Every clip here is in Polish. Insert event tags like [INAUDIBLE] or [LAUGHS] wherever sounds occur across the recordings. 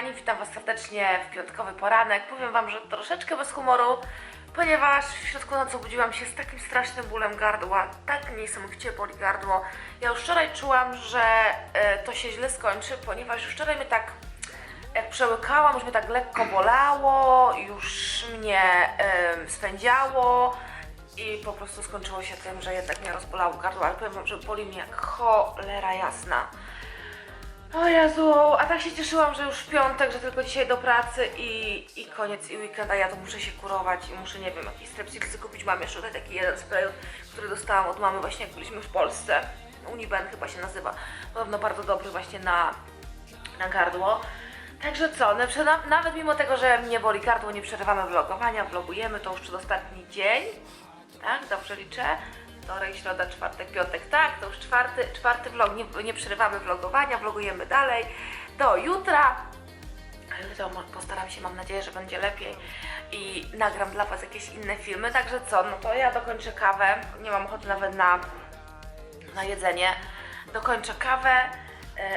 kochani, witam Was serdecznie w piątkowy poranek. Powiem Wam, że troszeczkę bez humoru, ponieważ w środku nocy obudziłam się z takim strasznym bólem gardła. Tak niesamowicie boli gardło. Ja już wczoraj czułam, że e, to się źle skończy, ponieważ już wczoraj mnie tak jak przełykałam, już mnie tak lekko bolało, już mnie spędziało i po prostu skończyło się tym, że jednak mnie rozbolało gardło, ale powiem Wam, że boli mnie jak cholera jasna. O Jezu, a tak się cieszyłam, że już piątek, że tylko dzisiaj do pracy i, i koniec i weekend, a ja to muszę się kurować i muszę, nie wiem, jakiś strepsilsy kupić. Mam jeszcze tutaj taki jeden spray, który dostałam od mamy właśnie jak byliśmy w Polsce. Uniben chyba się nazywa. Podobno bardzo dobry właśnie na, na gardło. Także co, no, nawet mimo tego, że mnie boli gardło, nie przerywamy vlogowania, vlogujemy, to już przedostatni dzień. Tak, dobrze liczę. Wtorek, środa, czwartek, piątek, tak, to już czwarty, czwarty vlog, nie, nie przerywamy vlogowania, vlogujemy dalej do jutra. Mo- postaram się, mam nadzieję, że będzie lepiej i nagram dla Was jakieś inne filmy. Także co, no to ja dokończę kawę, nie mam ochoty nawet na, na jedzenie. Dokończę kawę,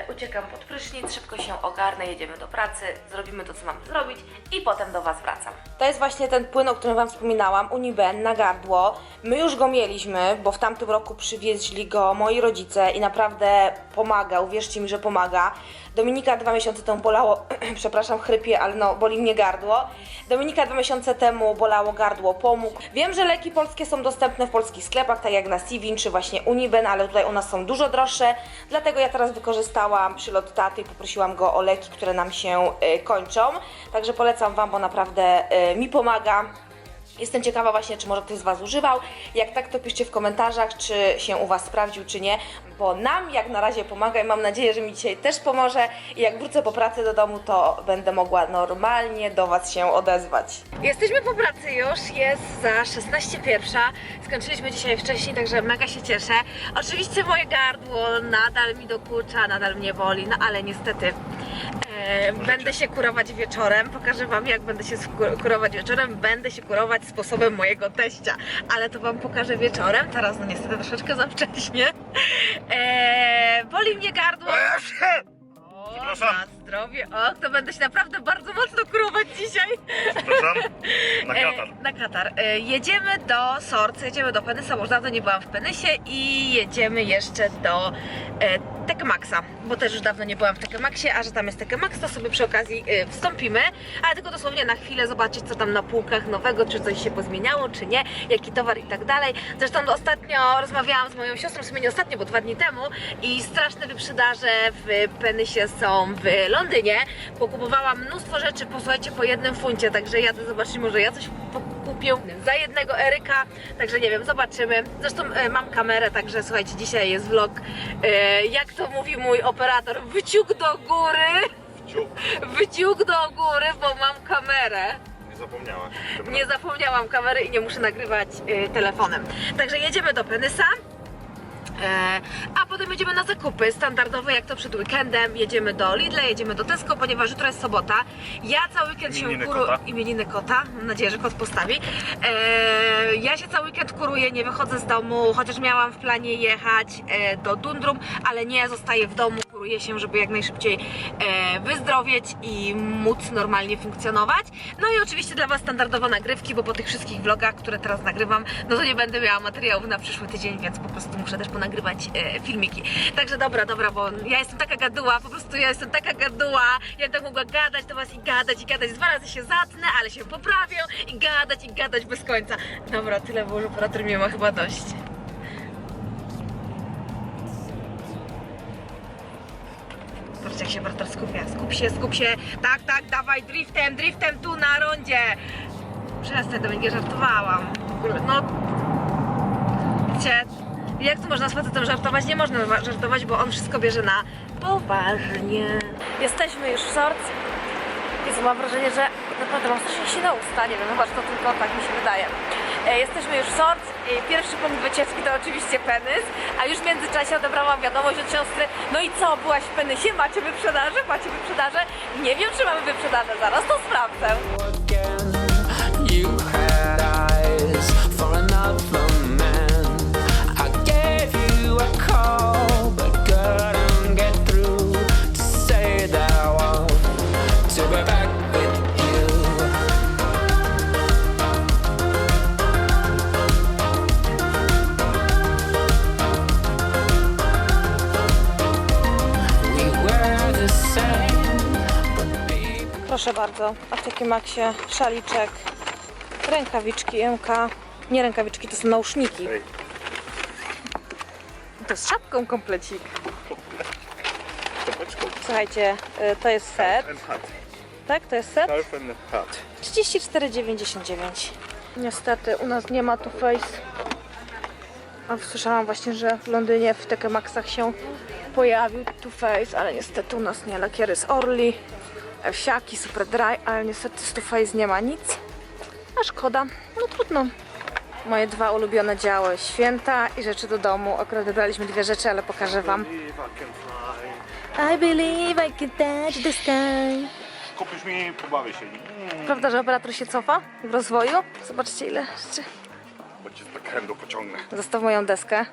uciekam pod prysznic, szybko się ogarnę, jedziemy do pracy, zrobimy to, co mamy zrobić i potem do Was wracam. To jest właśnie ten płyn, o którym Wam wspominałam, Uniben na gardło. My już go mieliśmy, bo w tamtym roku przywieźli go moi rodzice i naprawdę pomaga, uwierzcie mi, że pomaga. Dominika dwa miesiące temu bolało, [CLEARS THROAT] przepraszam, chrypie, ale no, boli mnie gardło. Dominika dwa miesiące temu bolało gardło, pomógł. Wiem, że leki polskie są dostępne w polskich sklepach, tak jak na Sivin czy właśnie Uniben, ale tutaj u nas są dużo droższe, dlatego ja teraz wykorzystałam przylot taty i poprosiłam go o leki, które nam się y, kończą. Także polecam Wam, bo naprawdę y, mi pomaga. Jestem ciekawa właśnie, czy może ktoś z Was używał. Jak tak, to piszcie w komentarzach, czy się u Was sprawdził, czy nie, bo nam jak na razie pomaga i mam nadzieję, że mi dzisiaj też pomoże. I jak wrócę po pracy do domu, to będę mogła normalnie do Was się odezwać. Jesteśmy po pracy już, jest za 16 pierwsza. Skończyliśmy dzisiaj wcześniej, także mega się cieszę. Oczywiście moje gardło nadal mi dokucza, nadal mnie boli, no ale niestety będę się kurować wieczorem. Pokażę Wam, jak będę się kurować wieczorem. Będę się kurować sposobem mojego teścia, ale to Wam pokażę wieczorem. Teraz, no niestety, troszeczkę za wcześnie. E, boli mnie gardło. O, Przepraszam. Zdrowie. O, to będę się naprawdę bardzo mocno kurować dzisiaj. Przepraszam, [LAUGHS] na katar. E, na Katar. E, jedziemy do Sorce, jedziemy do Penysa, bo już dawno nie byłam w Penysie i jedziemy jeszcze do e, Tekmaxa, bo też już dawno nie byłam w Tekmaxie, a że tam jest Tekmax, to sobie przy okazji e, wstąpimy, ale tylko dosłownie na chwilę zobaczyć, co tam na półkach nowego, czy coś się pozmieniało, czy nie, jaki towar i tak dalej. Zresztą ostatnio rozmawiałam z moją siostrą, w sumie nie ostatnio, bo dwa dni temu i straszne wyprzedaże w Penysie są w Londynie. Pokupowałam mnóstwo rzeczy, posłuchajcie, po jednym funcie, także jadę zobaczyć, może ja coś kupię za jednego Eryka, także nie wiem, zobaczymy. Zresztą e, mam kamerę, także słuchajcie, dzisiaj jest vlog, e, jak to mówi mój operator, wyciuk do góry, Ciuch, wyciuk do góry, bo mam kamerę. nie zapomniała. Nie zapomniałam kamery i nie muszę nagrywać y, telefonem. Także jedziemy do Penysa. E, a potem jedziemy na zakupy standardowe, jak to przed weekendem. Jedziemy do Lidla, jedziemy do Tesco, ponieważ jutro jest sobota. Ja cały weekend Imieniny się kuru... kota. Imieniny kota. Mam nadzieję, że kot postawi. E, ja się cały weekend kuruję, nie wychodzę z domu, chociaż miałam w planie jechać e, do Dundrum, ale nie, zostaję w domu, kuruję się, żeby jak najszybciej e, wyzdrowieć i móc normalnie funkcjonować. No i oczywiście dla Was standardowo nagrywki, bo po tych wszystkich vlogach, które teraz nagrywam, no to nie będę miała materiałów na przyszły tydzień, więc po prostu muszę też ponagrywać e, filmiki. Także dobra, dobra, bo ja jestem taka gaduła, po prostu ja jestem taka gaduła, ja tak mogła gadać do Was i gadać i gadać, dwa razy się zatnę, ale się poprawię i gadać i gadać bez końca. Dobra, tyle, bo już operator mnie ma chyba dość. Jak się Bartor skupia. Skup się, skup się. Tak, tak, dawaj driftem, driftem tu na rondzie. Przestań, do mnie żartowałam. No... Wiecie, jak tu można z facetem żartować? Nie można wa- żartować, bo on wszystko bierze na poważnie. Jesteśmy już w Sorc. Jezu, mam wrażenie, że naprawdę mam strasznie się na usta. Nie wiem, chyba, że to tylko tak mi się wydaje. E, Jesteśmy już w Sorc. E, Pierwszy punkt wycieczki to oczywiście Penys, a już w międzyczasie odebrałam wiadomość od siostry. No i co, byłaś w Penysie? Macie wyprzedaże? Macie wyprzedaże? Nie wiem, czy mamy wyprzedaże. Zaraz to sprawdzę. Proszę bardzo, a w takim maksie szaliczek, rękawiczki MK. Nie rękawiczki, to są nauszniki. Ej, To z szapką komplecik. czapeczką. Słuchajcie, y, to jest set, And hat. tak? To jest set? Scarf and hat. 34,99. Niestety u nas nie ma Too Face. A słyszałam właśnie, że w Londynie w TK Maxach się pojawił Too Face, ale niestety u nas nie. Lakiery z Orly, wsiaki, Super Dry, ale niestety z Too Face nie ma nic. A szkoda, no trudno. Moje dwa ulubione działy, święta i rzeczy do domu. Akurat wybraliśmy dwie rzeczy, ale pokażę wam. I. I believe I can touch the sky. Kupisz mi, pobawię się. Prawda, że operator się cofa w rozwoju? Zobaczcie ile rzeczy. Bo cię z backendu pociągnę. Zostaw moją deskę.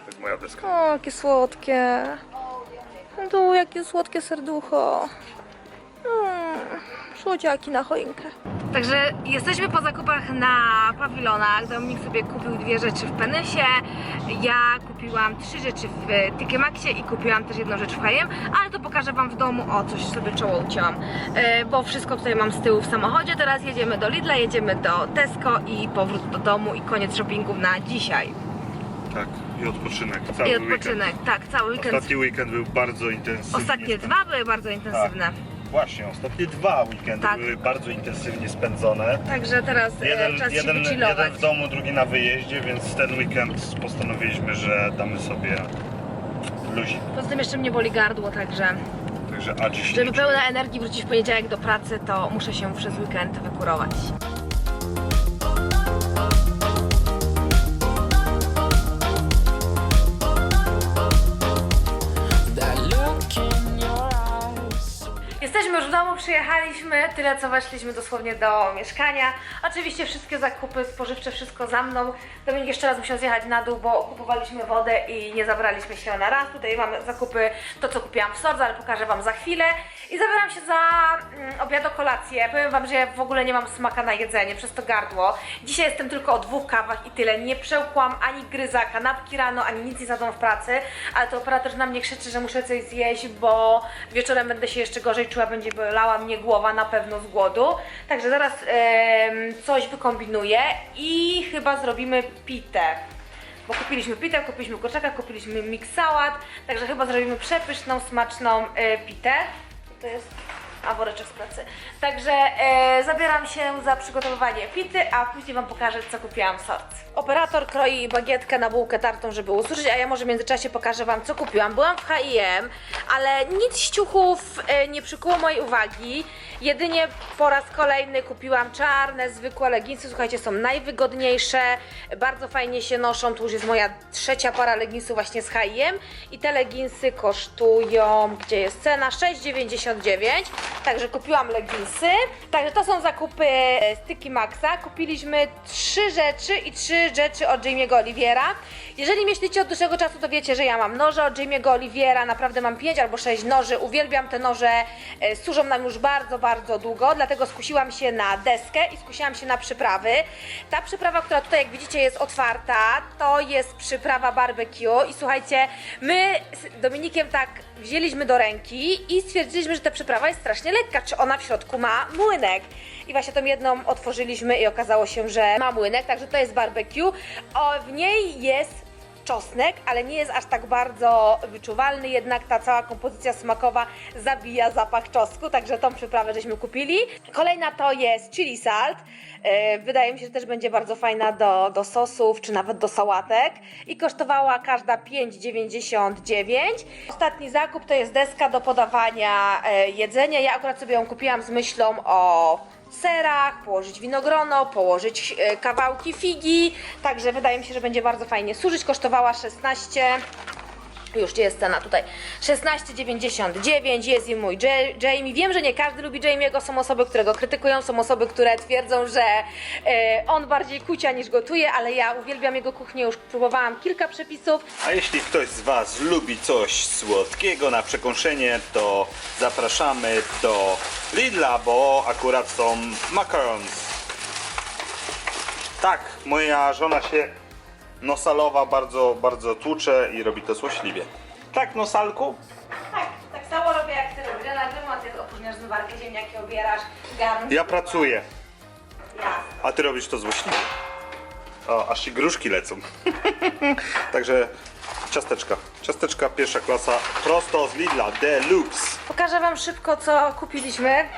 To jest moja deska. O, jakie słodkie. Tu, jakie słodkie serducho. Słodziaki na choinkę. Także jesteśmy po zakupach na pawilonach. Dominik sobie kupił dwie rzeczy w Penysie. Ja kupiłam trzy rzeczy w Tykemaxie i kupiłam też jedną rzecz w H&M, ale to pokażę Wam w domu. O, coś sobie czoło ucięłam. E, bo wszystko tutaj mam z tyłu w samochodzie. Teraz jedziemy do Lidla, jedziemy do Tesco i powrót do domu i koniec shoppingów na dzisiaj. Tak, i odpoczynek. Cały I odpoczynek, Weekend. tak, cały weekend. Ostatni weekend był bardzo intensywny. Ostatnie dwa były bardzo intensywne. Właśnie, ostatnie dwa weekendy Tak. były bardzo intensywnie spędzone. Także teraz e, Jeden, czas jeden, się wychillować. jeden w domu, drugi na wyjeździe, więc ten weekend postanowiliśmy, że damy sobie luzik. Poza tym jeszcze mnie boli gardło, także Także a dziś żeby pełna energii wrócić w poniedziałek do pracy, to muszę się przez weekend wykurować. Jesteśmy już w domu, przyjechaliśmy, tyle co weszliśmy dosłownie do mieszkania. Oczywiście wszystkie zakupy spożywcze, wszystko za mną. Dominik jeszcze raz musiał zjechać na dół, bo kupowaliśmy wodę i nie zabraliśmy się na raz. Tutaj mamy zakupy, to co kupiłam w Sorze, ale pokażę Wam za chwilę. I zabieram się za mm, obiad kolację. Powiem Wam, że ja w ogóle nie mam smaka na jedzenie, przez to gardło. Dzisiaj jestem tylko o dwóch kawach i tyle. Nie przełkłam ani gryza, kanapki rano, ani nic nie zjadłam w pracy. Ale to operator na mnie krzyczy, że muszę coś zjeść, bo wieczorem będę się jeszcze gorzej czuła, będzie bolała mnie głowa na pewno z głodu. Także zaraz coś wykombinuję i chyba zrobimy pitę. Bo kupiliśmy pitę, kupiliśmy kurczaka, kupiliśmy mix sałat, także chyba zrobimy przepyszną, smaczną e, pitę. To jest a woreczek z pracy. Także e, zabieram się za przygotowywanie pity, a później Wam pokażę, co kupiłam w sorc. Operator kroi bagietkę na bułkę tartą, żeby ususzyć, a ja może w międzyczasie pokażę Wam, co kupiłam. Byłam w H&M, ale nic z ciuchów e, nie przykuło mojej uwagi. Jedynie po raz kolejny kupiłam czarne, zwykłe leginsy. Słuchajcie, są najwygodniejsze, bardzo fajnie się noszą. Tu już jest moja trzecia para leginsów właśnie z H&M i te leginsy kosztują, gdzie jest cena? 6,99. Także kupiłam leginsy. Także to są zakupy e, z Tiki Maxa. Kupiliśmy trzy rzeczy i trzy rzeczy od Jamie'ego Oliviera. Jeżeli myślicie od dłuższego czasu, to wiecie, że ja mam noże od Jamie'ego Oliviera. Naprawdę mam pięć albo sześć noży. Uwielbiam te noże. e, Służą nam już bardzo, bardzo długo. Dlatego skusiłam się na deskę i skusiłam się na przyprawy. Ta przyprawa, która tutaj, jak widzicie, jest otwarta, to jest przyprawa barbecue. I słuchajcie, my z Dominikiem tak wzięliśmy do ręki i stwierdziliśmy, że ta przyprawa jest strasznie lekka. Czy ona w środku ma młynek? I właśnie tą jedną otworzyliśmy i okazało się, że ma młynek, także to jest barbecue. O, w niej jest czosnek, ale nie jest aż tak bardzo wyczuwalny, jednak ta cała kompozycja smakowa zabija zapach czosnku, także tą przyprawę żeśmy kupili. Kolejna to jest chili salt. E, Wydaje mi się, że też będzie bardzo fajna do, do sosów, czy nawet do sałatek. I kosztowała każda 5,99. Ostatni zakup to jest deska do podawania e, jedzenia. Ja akurat sobie ją kupiłam z myślą o serach, położyć winogrono, położyć e, kawałki figi, także wydaje mi się, że będzie bardzo fajnie służyć. Kosztowała 16 już gdzie jest cena tutaj? 16,99 jest i mój Ja- Jamie. Wiem, że nie każdy lubi Jamie'ego, są osoby, które go krytykują, są osoby, które twierdzą, że e, on bardziej kucia niż gotuje, ale ja uwielbiam jego kuchnię, już próbowałam kilka przepisów. A jeśli ktoś z Was lubi coś słodkiego na przekąszenie, to zapraszamy do Lidla, bo akurat są macarons. Tak, moja żona się nosalowa bardzo, bardzo tłucze i robi to złośliwie. Tak, nosalku? Tak, tak samo robię jak ty robisz. Ja nagrywam, a ty opróżniasz zmywarkę, ziemniaki obierasz, garnki. Ja pracuję, Jasne. a ty robisz to złośliwie. O, aż ci gruszki lecą. [LAUGHS] Także ciasteczka. Ciasteczka pierwsza klasa, prosto z Lidla, Deluxe. Pokażę Wam szybko, co kupiliśmy.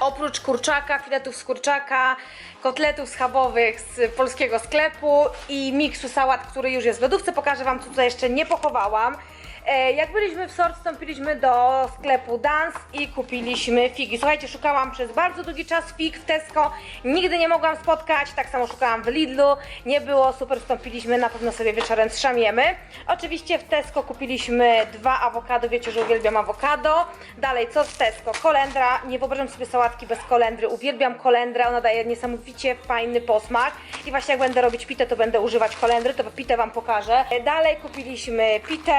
Oprócz kurczaka, filetów z kurczaka, kotletów schabowych z polskiego sklepu i miksu sałat, który już jest w lodówce, pokażę Wam, co tutaj jeszcze nie pochowałam. E, Jak byliśmy w sort, wstąpiliśmy do sklepu Dance i kupiliśmy figi. Słuchajcie, szukałam przez bardzo długi czas fig w Tesco, nigdy nie mogłam spotkać, tak samo szukałam w Lidlu, nie było, super wstąpiliśmy, na pewno sobie wieczorem zszamiemy. Oczywiście w Tesco kupiliśmy dwa awokado, wiecie, że uwielbiam awokado. Dalej, co z Tesco? Kolendra, nie wyobrażam sobie sałatki bez kolendry, uwielbiam kolendrę, ona daje niesamowicie fajny posmak i właśnie jak będę robić pitę, to będę używać kolendry, to pitę Wam pokażę. Dalej kupiliśmy pitę,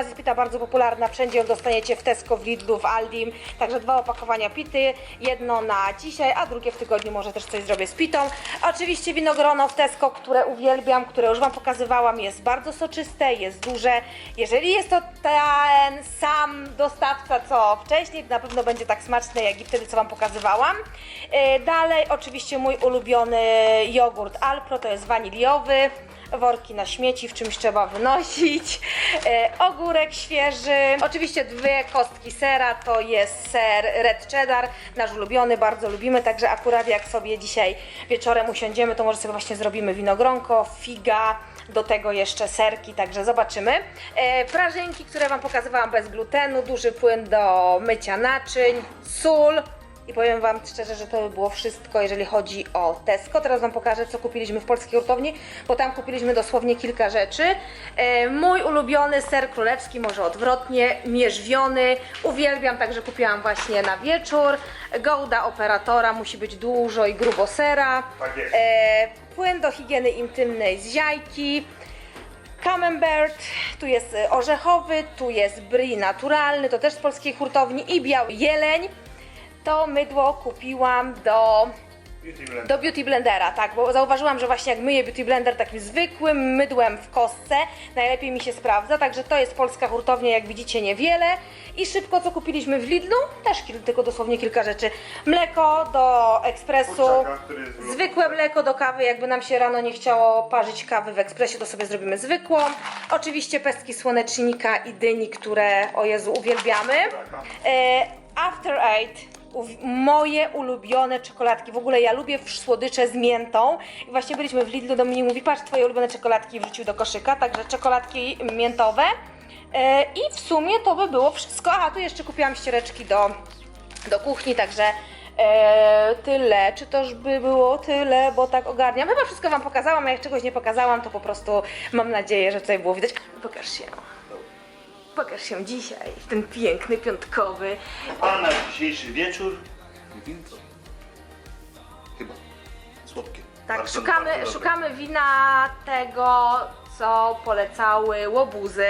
nas jest pita bardzo popularna, wszędzie ją dostaniecie w Tesco, w Lidlu, w Aldim. Także dwa opakowania pity, jedno na dzisiaj, a drugie w tygodniu może też coś zrobię z pitą. Oczywiście winogrono w Tesco, które uwielbiam, które już Wam pokazywałam, jest bardzo soczyste, jest duże. Jeżeli jest to ten sam dostawca co wcześniej, to na pewno będzie tak smaczne jak i wtedy co Wam pokazywałam. Yy, Dalej oczywiście mój ulubiony jogurt Alpro, to jest waniliowy worki na śmieci, w czymś trzeba wynosić, e, ogórek świeży, oczywiście dwie kostki sera, to jest ser red cheddar, nasz ulubiony, bardzo lubimy, także akurat jak sobie dzisiaj wieczorem usiądziemy, to może sobie właśnie zrobimy winogronko, figa, do tego jeszcze serki, także zobaczymy. E, prażynki, które Wam pokazywałam bez glutenu, duży płyn do mycia naczyń, sól, i powiem Wam szczerze, że to by było wszystko, jeżeli chodzi o Tesco. Teraz Wam pokażę, co kupiliśmy w polskiej hurtowni, bo tam kupiliśmy dosłownie kilka rzeczy. E, mój ulubiony ser królewski, może odwrotnie, mierzwiony. Uwielbiam, także kupiłam właśnie na wieczór. Gouda operatora, musi być dużo i grubo sera. Tak jest. E, płyn do higieny intymnej z jajki. Camembert, tu jest y, orzechowy, tu jest brie naturalny, to też z polskiej hurtowni i biały jeleń. To mydło kupiłam do, do Beauty Blendera, tak, bo zauważyłam, że właśnie jak myję Beauty Blender takim zwykłym mydłem w kostce, najlepiej mi się sprawdza, także to jest polska hurtownia, jak widzicie niewiele. I szybko co kupiliśmy w Lidlu, też kil- tylko dosłownie kilka rzeczy. Mleko do ekspresu, Kurczaka, zwykłe mleko do kawy, jakby nam się rano nie chciało parzyć kawy w ekspresie, to sobie zrobimy zwykłą. Oczywiście pestki słonecznika i dyni, które, o Jezu, uwielbiamy. E, After Eight, moje ulubione czekoladki. W ogóle ja lubię słodycze z miętą. I właśnie byliśmy w Lidlu, Dominik mówi, patrz, twoje ulubione czekoladki wrzucił do koszyka, także czekoladki miętowe. E, I w sumie to by było wszystko. Aha, tu jeszcze kupiłam ściereczki do, do kuchni, także e, tyle. Czy to już by było tyle, bo tak ogarniam. Chyba wszystko Wam pokazałam, a jak czegoś nie pokazałam, to po prostu mam nadzieję, że tutaj było widać. Pokaż się. Pokaż się dzisiaj, w ten piękny, piątkowy. A na dzisiejszy wieczór winko. Chyba. Słodkie. Tak, Bardzo- szukamy, dobre. szukamy wina tego, co polecały łobuzy.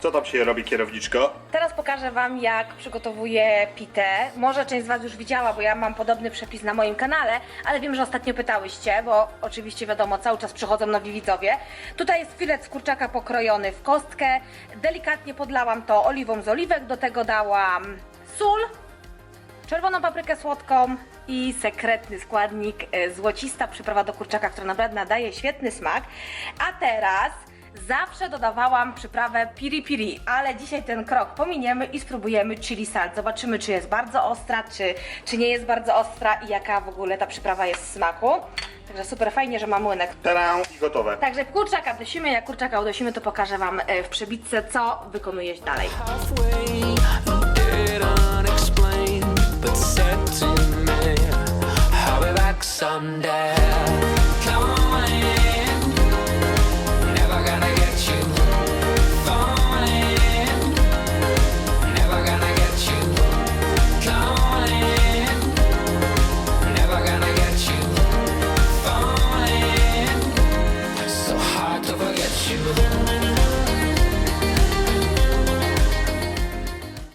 Co tam się robi kierowniczko? Teraz pokażę Wam, jak przygotowuję pitę. Może część z Was już widziała, bo ja mam podobny przepis na moim kanale, ale wiem, że ostatnio pytałyście, bo oczywiście wiadomo, cały czas przychodzą nowi widzowie. Tutaj jest filet z kurczaka pokrojony w kostkę. Delikatnie podlałam to oliwą z oliwek, do tego dałam sól, czerwoną paprykę słodką i sekretny składnik e, złocista przyprawa do kurczaka, która naprawdę nadaje świetny smak. A teraz zawsze dodawałam przyprawę piri piri, ale dzisiaj ten krok pominiemy i spróbujemy chili salt. Zobaczymy, czy jest bardzo ostra, czy, czy nie jest bardzo ostra i jaka w ogóle ta przyprawa jest w smaku. Także super fajnie, że mam młynek. Teraz i gotowe. Także kurczaka dosimy, jak kurczaka udosimy, to pokażę Wam e, w przebitce, co wykonujesz dalej.